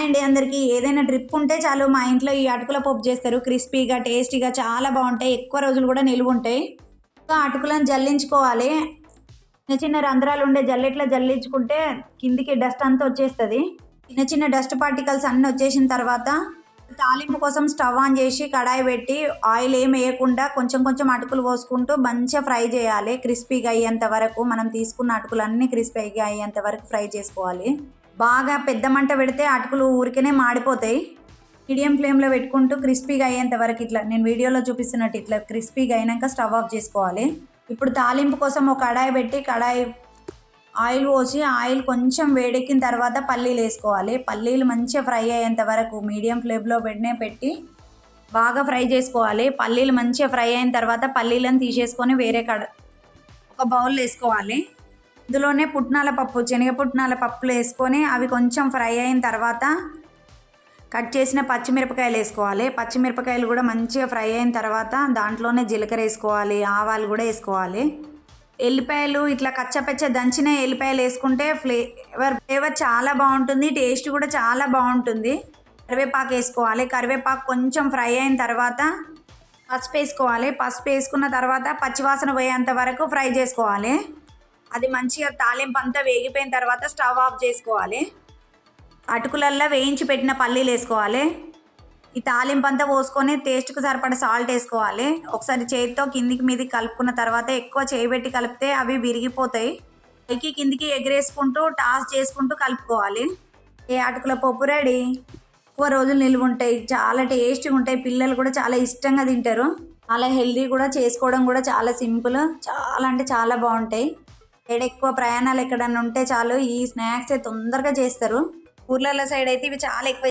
Hi అండి అందరికీ. ఏదైనా ట్రిప్ ఉంటే చాలు మా ఇంట్లో ఈ అటుకుల పప్పు చేస్తారు. క్రిస్పీగా టేస్టీగా చాలా బాగుంటాయి. ఎక్కువ రోజులు కూడా నిలువ ఉంటాయి. ఇంకా అటుకులను జల్లించుకోవాలి. చిన్న చిన్న రంధ్రాలు ఉండే జల్లెట్లో జల్లించుకుంటే కిందికి డస్ట్ అంతా వచ్చేస్తుంది. చిన్న చిన్న డస్ట్ పార్టికల్స్ అన్నీ వచ్చేసిన తర్వాత తాలింపు కోసం స్టవ్ ఆన్ చేసి కడాయి పెట్టి ఆయిల్ ఏం వేయకుండా కొంచెం కొంచెం అటుకులు పోసుకుంటూ మంచిగా ఫ్రై చేయాలి. క్రిస్పీగా అయ్యేంత వరకు మనం తీసుకున్న అటుకులు అన్నీ క్రిస్పీగా అయ్యేంత వరకు ఫ్రై చేసుకోవాలి. బాగా పెద్ద మంట పెడితే అటుకులు ఊరికనే మాడిపోతాయి. మీడియం ఫ్లేమ్లో పెట్టుకుంటూ క్రిస్పీగా అయ్యేంత వరకు ఇట్లా నేను వీడియోలో చూపిస్తున్నట్టు ఇట్లా క్రిస్పీగా అయినాక స్టవ్ ఆఫ్ చేసుకోవాలి. ఇప్పుడు తాలింపు కోసం ఒక కడాయి పెట్టి కడాయి ఆయిల్ పోసి ఆయిల్ కొంచెం వేడెక్కిన తర్వాత పల్లీలు వేసుకోవాలి. పల్లీలు మంచిగా ఫ్రై అయ్యేంత వరకు మీడియం ఫ్లేమ్లో పెట్టినే పెట్టి బాగా ఫ్రై చేసుకోవాలి. పల్లీలు మంచిగా ఫ్రై అయిన తర్వాత పల్లీలను తీసేసుకొని వేరే కడ ఒక బౌల్ వేసుకోవాలి. ఇందులోనే పుట్నాల పప్పు శనగ పుట్నాల పప్పులు వేసుకొని అవి కొంచెం ఫ్రై అయిన తర్వాత కట్ చేసిన పచ్చిమిరపకాయలు వేసుకోవాలి. పచ్చిమిరపకాయలు కూడా మంచిగా ఫ్రై అయిన తర్వాత దాంట్లోనే జీలకర్ర వేసుకోవాలి ఆవాలు కూడా వేసుకోవాలి. ఎల్లిపాయలు ఇట్లా కచ్చపచ్చ దంచిన ఎల్లిపాయలు వేసుకుంటే ఫ్లేవర్ ఫ్లేవర్ చాలా బాగుంటుంది టేస్ట్ కూడా చాలా బాగుంటుంది. కరివేపాకు వేసుకోవాలి. కరివేపాకు కొంచెం ఫ్రై అయిన తర్వాత పసుపు వేసుకోవాలి. పసుపు వేసుకున్న తర్వాత పచ్చివాసన పోయేంత వరకు ఫ్రై చేసుకోవాలి. అది మంచిగా తాలింపు అంతా వేగిపోయిన తర్వాత స్టవ్ ఆఫ్ చేసుకోవాలి. అటుకులల్లో వేయించి పెట్టిన పల్లీలు వేసుకోవాలి. ఈ తాలింపు అంతా పోసుకొని టేస్ట్కి సరిపడ సాల్ట్ వేసుకోవాలి. ఒకసారి చేతితో కిందికి మీదికి కలుపుకున్న తర్వాత ఎక్కువ చేయబెట్టి కలిపితే అవి విరిగిపోతాయి. పైకి కిందికి ఎగరేసుకుంటూ టాస్ చేసుకుంటూ కలుపుకోవాలి. ఏ అటుకుల పప్పు రెడీ ఎక్కువ రోజులు నిలువ ఉంటాయి. చాలా టేస్ట్గా ఉంటాయి. పిల్లలు కూడా చాలా ఇష్టంగా తింటారు. చాలా హెల్దీ కూడా చేసుకోవడం కూడా చాలా సింపుల్ చాలా అంటే చాలా బాగుంటాయి. ఏడ ఎక్కువ ప్రయాణాలు ఎక్కడన్నా ఉంటే చాలు ఈ స్నాక్స్ తొందరగా చేస్తారు. ఊర్లలో సైడ్ అయితే ఇవి చాలా ఎక్కువ